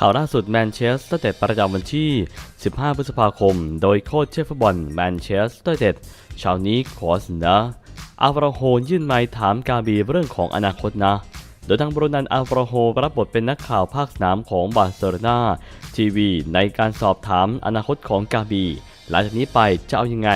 ข่าวล่าสุดแมนเชสเตอร์เต็ดประจำวันที่ 15 พฤษภาคม โดยโค้ชเชฟฟุตบอลแมนเชสเตอร์เต็ดเชาวนี้ขอเสนออัลวาโฮยื่นไมค์ถามกาบีเรื่องของอนาคตนะโดยทางบรูนันอัลวาโฮรับบทเป็นนักข่าวภาคสนามของบาร์เซโลนาทีวีในการสอบถามอนาคตของกาบี หลังจากนี้ไปจะเอายังไง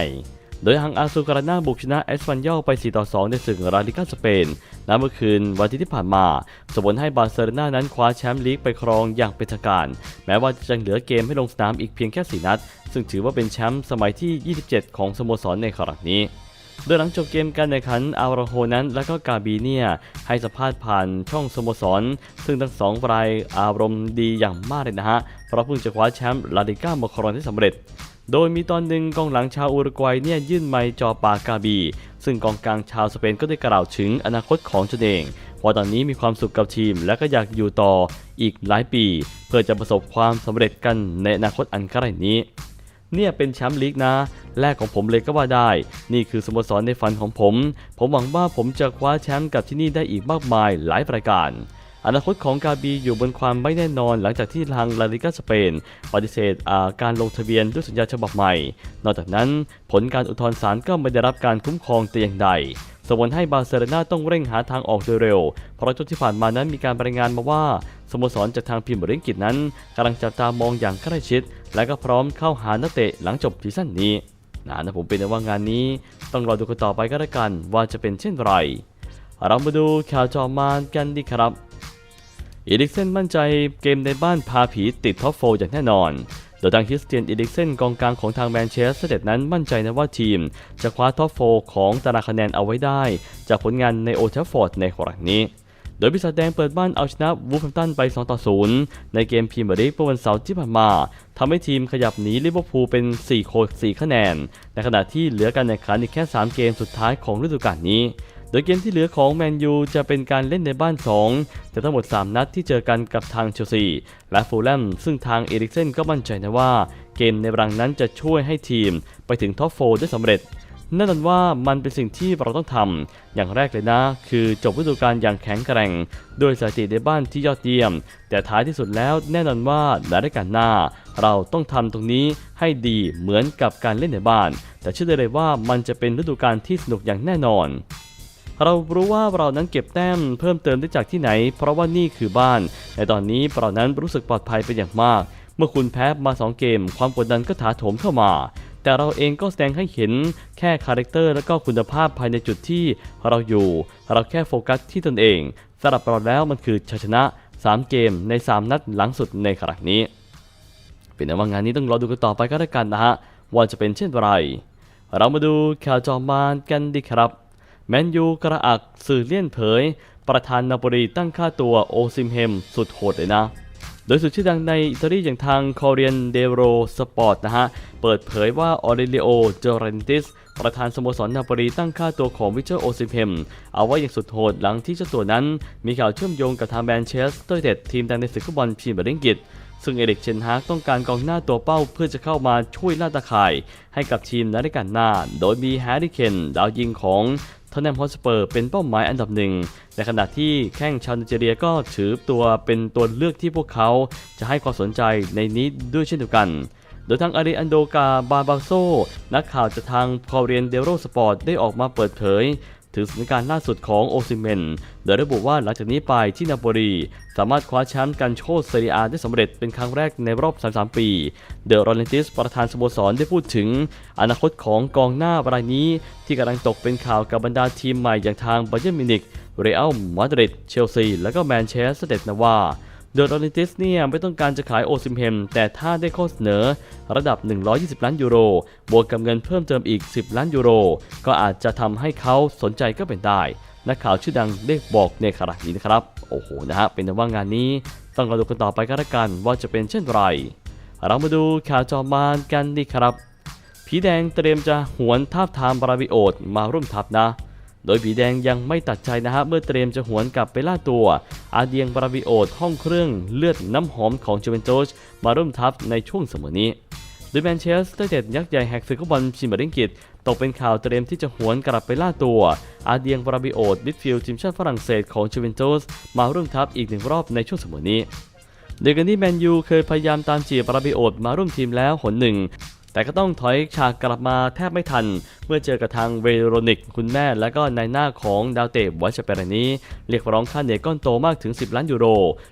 โดยฮังอาซูการาน่าบุกชนะเอสปันยอลไป 4 ต่อ 2 ในศึกลาลิกาสเปนณเมื่อคืนวันที่ที่ผ่านมาส่งผลให้บาร์เซโลนานั้นคว้าแชมป์ลีกไปครองอย่างเป็นทางการ แม้ว่าจะยังเหลือเกมให้ลงสนามอีกเพียงแค่ 4 นัด ซึ่งถือว่าเป็นแชมป์สมัยที่ 27 ของสโมสรในครั้งนี้โดยหลังจบเกมการแข่งขันอาราโฮนั้น และก็กาบีเนียให้สัมภาษณ์ผ่านช่องสโมสร ซึ่งทั้งสองรายอารมณ์ดีอย่างมากเลยนะฮะ เพราะเพิ่งจะคว้าแชมป์ลาลิก้ามาครองได้สำเร็จ โดยมีตอนหนึ่งกองหลังชาวอุรุกวัยเนี่ยยื่นไมค์จอปากาบี ซึ่งกองกลางชาวสเปนก็ได้กล่าวถึงอนาคตของตนเองว่าตอนนี้มีความสุขกับทีมและก็อยากอยู่ต่ออีกหลายปี เพื่อจะประสบความสำเร็จกันในอนาคตอันใกล้นี้ เนี่ยเป็นแชมป์ลีกนะ แรกของผมเลยก็ว่าได้ นี่คือสโมสรในฝันของผม ผมหวังว่าผมจะคว้าแชมป์กับที่นี่ได้อีกมากมายหลายรายการ อนาคตของกาบีอยู่บนความไม่แน่นอนหลังจากที่ทางลาลิกาสเปน ปฏิเสธอาการลงทะเบียนด้วยสัญญาฉบับใหม่ นอกจากนั้นผลการอุทธรณ์ศาลก็ไม่ได้รับการคุ้มครองแต่อย่างใดส่งผลให้บาร์เซโลนาต้องเร่งหาทางออกโดยเร็ว เพราะช่วงที่ผ่านมานั้นมีการรายงานมาว่าสโมสรจากทางพิมพ์ริงกิตนั้นกำลังจับตามองอย่างใกล้ชิด และก็พร้อมเข้าหานักเตะหลังจบซีซั่นนี้นะนะผมเป็นว่างานนี้ต้องรอดูกันต่อไปก็แล้วกันว่าจะเป็นเช่นไร เรามาดูข่าวจอมานกันดีครับ อีลิกเซนมั่นใจเกมในบ้านพาผีติดท็อปโฟอย่างแน่นอน โดยทางคริสเตียนอีลิกเซนกองกลางของทางแมนเชสเตอร์นั้นมั่นใจนะว่าทีม จะคว้าท็อปโฟของตารางคะแนนเอาไว้ได้ จากผลงานในโอเทฟฟอร์ดในครั้งนี้โดยพิศาจแดงเปิดบ้านเอาชนะวูฟแฮมตันไป 2 ต่อ 0 ในเกมพรีเมียร์ลีกเมื่อวันเสาร์ที่ผ่านมาทำให้ทีมขยับหนีลิเวอร์พูลเป็น 4 โค4คะแนน ในขณะที่เหลือการแข่งขันอีกแค่ 3 เกมสุดท้ายของฤดูกาลนี้ โดยเกมที่เหลือของแมนยูจะเป็นการเล่นในบ้าน 2 แต่ทั้งหมด 3 นัดที่เจอกันกับทางเชลซีและฟูลแลมซึ่งทางเอริกเซนก็มั่นใจนะว่า เกมในรังนั้นจะช่วยให้ทีมไปถึงท็อปโฟได้สำเร็จแน่นอนว่ามันเป็นสิ่งที่เราต้องทำอย่างแรกเลยนะ คือจบฤดูกาลอย่างแข็งแกร่ง โดยสถิติในบ้านที่ยอดเยี่ยม แต่ท้ายที่สุดแล้วแน่นอนว่าในรายการหน้า เราต้องทำตรงนี้ให้ดีเหมือนกับการเล่นในบ้าน แต่เชื่อได้เลยว่ามันจะเป็นฤดูกาลที่สนุกอย่างแน่นอน เรารู้ว่าเรานั้นเก็บแต้มเพิ่มเติมได้จากที่ไหน เพราะว่านี่คือบ้าน ในตอนนี้เรานั้นรู้สึกปลอดภัยเป็นอย่างมาก เมื่อคุณแพ้มา 2 เกม ความกดดันก็ถาโถมเข้ามา แต่เราเองก็แสดงให้เห็นแค่คาแรคเตอร์และก็คุณภาพภายในจุดที่เราอยู่ เราแค่โฟกัสที่ตนเองสำหรับเราแล้วมันคือชัยชนะ 3 เกมใน 3 นัดหลังสุดในครั้งนี้ เป็นแต่ว่างานนี้ต้องรอดูกันต่อไปก็แล้วกันนะฮะว่าจะเป็นเช่นไร เรามาดูข่าวจอมานกันดีครับ แมนยูกระอักสื่อเลี่ยนเผย ประธานนาโปลีตั้งค่าตัวโอซิมเฮมสุดโหดเลยนะ โดยสุดชื่อดังในอิตาลีอย่างทางคอเรียนเดโรสปอร์ตนะฮะ เปิดเผยว่าออเรลิโอเจอรันติสประธานสโมสรนาโปลีตั้งค่าตัวของวิเชอร์โอซิมเฮมเอาไว้อย่างสุดโหดหลังที่เจ้าตัวนั้น มีข่าวเชื่อมโยงกับทางแมนเชสเตอร์เด็ดทีมดังในศึกฟุตบอลพรีเมียร์ลีกซึ่งเอริกเชนฮากต้องการกองหน้าตัวเป้าเพื่อจะเข้ามาช่วยล่าตาข่าย ให้กับทีมในรายการหน้า โดยมีแฮร์รี่เคนดาวยิงของ ทอนแนมฮอสเปอร์เป็นเป้าหมายอันดับหนึ่งในขณะที่แข้งชาวไนจีเรียก็ถือตัวเป็นตัวเลือกที่พวกเขาจะให้ความสนใจในนี้ด้วยเช่นเดียวกัน โดยทางอาริอันโดกาบาบาโซ นักข่าวจากทางคอเรียนเดโรสปอร์ตได้ออกมาเปิดเผย ถึงสถานการณ์ล่าสุดของโอซิเมน โดยระบุว่าหลังจากนี้ไปที่นาโปลี สามารถคว้าแชมป์กันโชดเซเรียได้สำเร็จเป็นครั้งแรกในรอบ 33 ปี เดอะโรเลนติสประธานสโมสรได้พูดถึง อนาคตของกองหน้ารายนี้ ที่กำลังตกเป็นข่าวกับบรรดาทีมใหม่อย่างทางบาเยร์นมิวนิกเรอัลมาดริดเชลซี และก็แมนเชสเตอร์นะว่า โดยโรลิติสเนี่ยไม่ต้องการจะขายโอซิมเฮม แต่ถ้าได้ข้อเสนอระดับ 120 ล้านยูโร บวกกับเงินเพิ่มเติมอีก 10 ล้านยูโร ก็อาจจะทำให้เขาสนใจก็เป็นได้ นักข่าวชื่อดังได้บอกในขณะนี้นะครับ โอ้โหนะฮะเป็นว่างานนี้ ต้องรอดูกันต่อไปก็แล้วกันว่าจะเป็นเช่นไร เรามาดูข่าวจอมานกันดีครับผีแดงเตรียมจะหวนทาบทามบราวิโอดมาร่วมทัพนะ โดยผีแดงยังไม่ตัดใจนะฮะเมื่อเตรียมจะหวนกลับไปล่าตัว อาเดียงบราวิโอดห้องเครื่องเลือดน้ำหอมของจูเวนตุสมาร่วมทัพในช่วงเสมอนี้โดยแมนเชสเตอร์เด็ดยักษ์ใหญ่แหกศึกฟุตบอลชิมเบอร์ลิงกิตตกเป็นข่าวเตรียมที่จะหวนกลับไปล่าตัว อาเดียงบราบิโอดมิดฟิลด์ทีมชาติฝรั่งเศสของจูเวนตุสมาร่วมทัพอีกหนึ่งรอบในช่วงเสมอนี้โดยกันที่แมนยูเคยพยายามตามจีบราบิโอตมาร่วมทีมแล้วหนหนึ่ง แต่ก็ต้องถอยฉากกลับมาแทบไม่ทัน เมื่อเจอกับทางเวโรนิกคุณแม่ และก็นายหน้าของดาวเตะวัชเปรนี้ เรียกร้องค่าเหนื่อยก้อนโตมากถึง 10 ล้านยูโร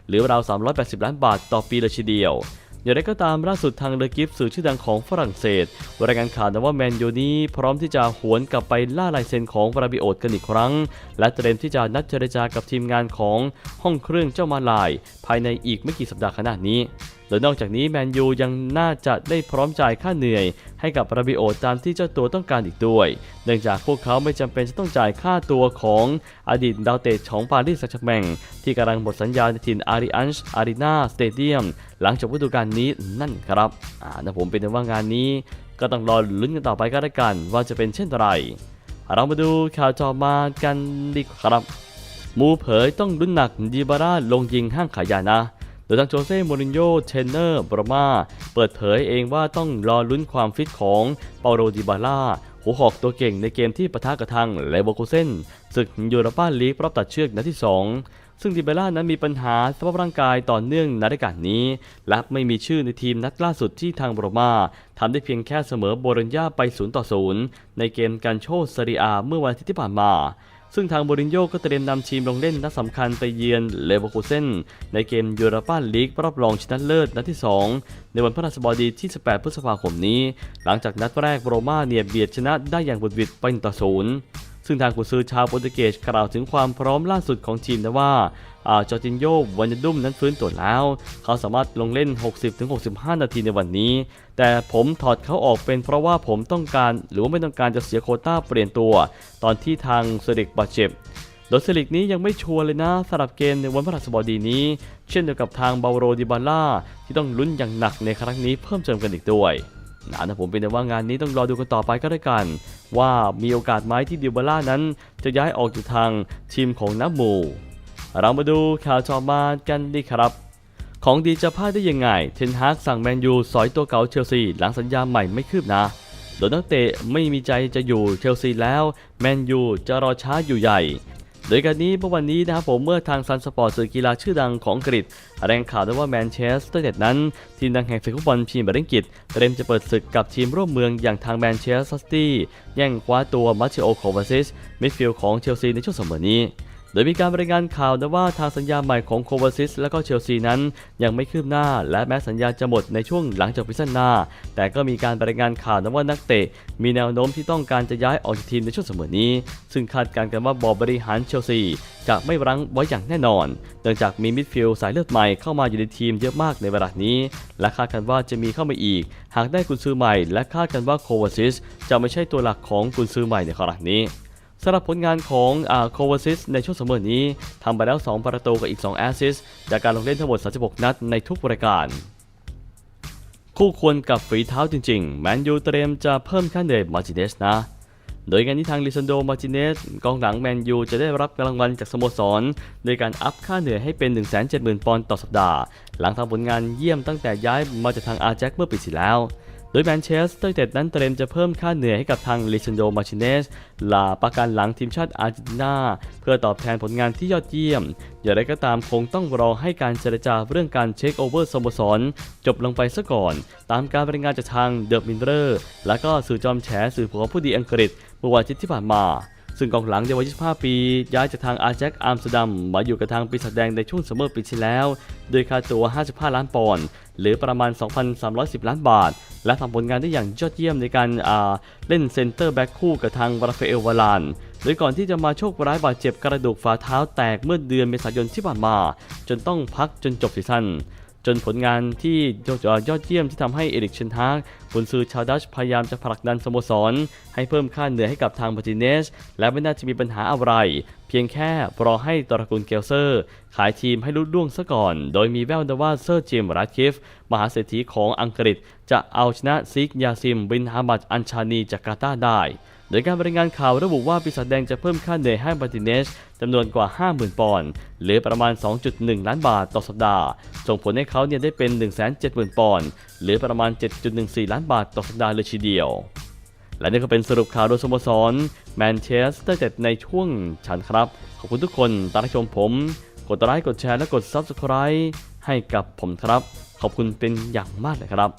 หรือราว 380 ล้านบาทต่อปีเลยทีเดียวอย่างไรก็ตามล่าสุดทางเลอกิฟสื่อชื่อดังของฝรั่งเศสรายงานข่าวนะว่าแมนยูนี้พร้อมที่จะหวนกลับไปล่าลายเซ็นของฟราบิโอตกันอีกครั้ง และเตรียมที่จะนัดเจรจากับทีมงานของห้องเครื่องเจ้ามาลาย ภายในอีกไม่กี่สัปดาห์ข้างหน้านี้ โดยนอกจากนี้แมนยูยังน่าจะได้พร้อมจ่ายค่าเหนื่อย ให้กับราบิโอตามที่เจ้าตัวต้องการอีกด้วย เนื่องจากพวกเขาไม่จำเป็นจะต้องจ่ายค่าตัวของอดีตดาวเตะของปารีสแซงต์แชร์แมงที่กำลังหมดสัญญาในถิ่นอาริอันช์อารีนาสเตเดียมหลังจบฤดูกาลนี้นั่นครับอ่านะผมเป็นว่างานนี้ ก็ต้องรอลุ้นกันต่อไปก็แล้วกันว่าจะเป็นเช่นไร เรามาดูข่าวจอมากันดีครับ มูเผยต้องลุ้นหนักดีบาร่าลงยิงห้างขายยานะ ดยทางโจเซ่โมรินโญ่เทนเนอร์บรมาเปิดเผยเองว่าต้องรอลุ้นความฟิตของเปาโลดิบาร่าหัวหอกตัวเก่งในเกมที่ปะทะกระทังเลเวอร์คูเซนศึกยูโรปาลีกรอบตัดเชือกนัดที่ 2 ซึ่งดิบาร่านั้นมีปัญหาสภาพร่างกายต่อเนื่องในรายการนี้ และไม่มีชื่อในทีมนัดล่าสุดที่ทางบรมาทำได้เพียงแค่เสมอโบรญญาไป 0 ต่อ 0 ในเกมการโชว์ซาริอาเมื่อวันอาทิตย์ที่ผ่านมา ซึ่งทางโมรินโญ่ก็เตรียมนำทีมลงเล่นนัดสำคัญไปเยือนเลเวอร์คูเซนในเกมยูโรปาลีกรอบรองชนะเลิศนัดที่ 2 ในวันพฤหัสบดีที่ 18 พฤษภาคมนี้ หลังจากนัดแรกโรมาเนียเบียดชนะได้อย่างบุดวิดไปต่อศูนย์ ซึ่งทางกุซือชาวโปรตุเกสกล่าวถึงความพร้อมล่าสุดของทีมนะว่าอาจอร์จินโยวันยดุมนั้นฟื้นตัวแล้ว เขาสามารถลงเล่น 60-65 นาทีในวันนี้ แต่ผมถอดเขาออกเป็นเพราะว่าผมต้องการหรือว่าไม่ต้องการจะเสียโคต้าเปลี่ยนตัว ตอนที่ทางเซริกบาดเจ็บโดยเซริกนี้ยังไม่ชัวร์เลยนะสำหรับเกมในวันพฤหัสบดีนี้ เช่นเดียวกับทางเบาโรดิบาล่าที่ต้องลุ้นอย่างหนักในครั้งนี้เพิ่มเติมกันอีกด้วย นะนะผมเป็นแต่ว่างานนี้ต้องรอดูกันต่อไปก็ได้กัน ว่ามีโอกาสไหมที่ดิวบาล่านั้น จะย้ายออกจากทางทีมของนับหมูเรามาดูข่าวต่อมากันดีครับของดีจะพลาดได้ยังไง เทนฮากสั่งแมนยูสอยตัวเก่าเชลซี หลังสัญญาใหม่ไม่คืบนะโดยนักเตะไม่มีใจจะอยู่เชลซีแล้ว แมนยูจะรอช้าอยู่ใหญ่ โดยการนี้เมื่อวันนี้นะครับผมเมื่อทางซันสปอร์ตสื่อกีฬาชื่อดังของอังกฤษแรงข่าวได้ว่าแมนเชสเตอร์เน็ตนั้น ทีมดังแห่งศึกฟุตบอลพรีเมียร์ลีกอังกฤษเตรียมจะเปิดศึกกับทีมร่วมเมืองอย่างทางแมนเชสเตอร์ซิตี้แย่งคว้าตัวมาเชโอโควาซิสมิดฟิลด์ของเชลซีในช่วงสมอนี้ โดยมีการรายงานข่าวนะว่าทางสัญญาใหม่ของโควาซิสและก็เชลซีนั้น ยังไม่คืบหน้า และแม้สัญญาจะหมดในช่วงหลังจากพิซันนาแต่ก็มีการรายงานข่าวนะว่านักเตะ มีแนวโน้มที่ต้องการจะย้ายออกจากทีมในช่วงเสมอนี้ ซึ่งคาดการณ์กันว่าบอร์บริหารเชลซีจะไม่รั้งไว้อย่างแน่นอน เนื่องจากมีมิดฟิลด์สายเลือดใหม่เข้ามาอยู่ในทีมเยอะมากในเวลานี้ และคาดกันว่าจะมีเข้ามาอีก หากได้กุนซือใหม่ และคาดกันว่าโควาซิสจะไม่ใช่ตัวหลักของกุนซือใหม่ในครั้งนี้ สำหรับผลงานของอาโควาซิสในช่วงเสมอนี้ทำไปแล้ว 2 ประตูกับอีก 2 แอสซิสจากการลงเล่นทั้งหมด 36 นัดในทุกรายการ คู่ควรกับฝีเท้าจริงๆ แมนยูเตรียมจะเพิ่มค่าเหนื่อยมาร์ติเนสนะ โดยการที่ทางลิซันโดมาร์ติเนสกองหลังแมนยูจะได้รับรางวัลจากสโมสรโดยการอัพค่าเหนื่อยให้เป็น 170,000 ปอนด์ต่อสัปดาห์ หลังทำผลงานเยี่ยมตั้งแต่ย้ายมาจากทางอาร์แจ็คเมื่อปีที่แล้ว โดยแมนเชสเตอร์ยูไนเต็ดนั้นเตรียมจะเพิ่มค่าเหนื่อยให้กับทางลิชันโดมาชินเนสลาประกันหลังทีมชาติอาร์เจนตินา เพื่อตอบแทนผลงานที่ยอดเยี่ยม อย่างไรก็ตามคงต้องรอให้การเจรจาเรื่องการเช็คโอเวอร์สโมสร จบลงไปซะก่อน ตามการรายงานจากทางเดอะมินเรอร์และก็สื่อจอมแฉสื่อผัวผู้ดีอังกฤษเมื่อวันอาทิตย์ที่ผ่านมา ซึ่งกองหลังในวัย25 ปี ย้ายจากทางอาแจ็คอัมสเตอร์ดัมมาอยู่กับทางปีศาจแดงในช่วงซัมเมอร์ปีที่แล้ว โดยค่าตัว 55 ล้านปอนด์หรือประมาณ 2,310 ล้านบาท และทำผลงานได้อย่างยอดเยี่ยมในการเล่นเซนเตอร์แบ็คคู่กับทางราฟาเอลวาลานโดยก่อนที่จะมาโชคร้ายบาดเจ็บกระดูกฝ่าเท้าแตกเมื่อเดือนเมษายนที่ผ่านมา จนต้องพักจนจบซีซั่น จนผลงานที่ยอดเยี่ยมที่ทำให้เอริกเชนฮากกุนซือชาวดัชพยายามจะผลักดันสโมสร ให้เพิ่มค่าเหนื่อยให้กับทางมาร์ติเนส และไม่น่าจะมีปัญหาอะไร เพียงแค่รอให้ตระกูลเกลเซอร์ ขายทีมให้ลุล่วงซะก่อน โดยมีแววนะว่าเซอร์จิมรัดคิฟ มหาเศรษฐีของอังกฤษ จะเอาชนะซิกยาซิม บินฮามัดอันชานีจากกาตาได้ โดยการบรายงานข่าวระบุว่าปีศาจแดงจะเพิ่มค่าเหนื่อยให้มาร์ติเนสจำนวนกว่า 50,000 ปอนด์หรือประมาณ 2.1 ล้านบาทต่อสัปดาห์ ส่งผลให้เขาเนี่ยได้เป็น 170,000 ปอนด์หรือประมาณ 7.14 ล้านบาทต่อสัปดาห์เลยทีเดียว และนี่ก็เป็นสรุปข่าวโดยสโมสรแมนเชสเตอร์ยูไนเต็ดในช่วงฉันครับ ขอบคุณทุกคนตามชมผม กดไลค์กดแชร์และกด Subscribe ให้กับผมครับ ขอบคุณเป็นอย่างมากเลยครับ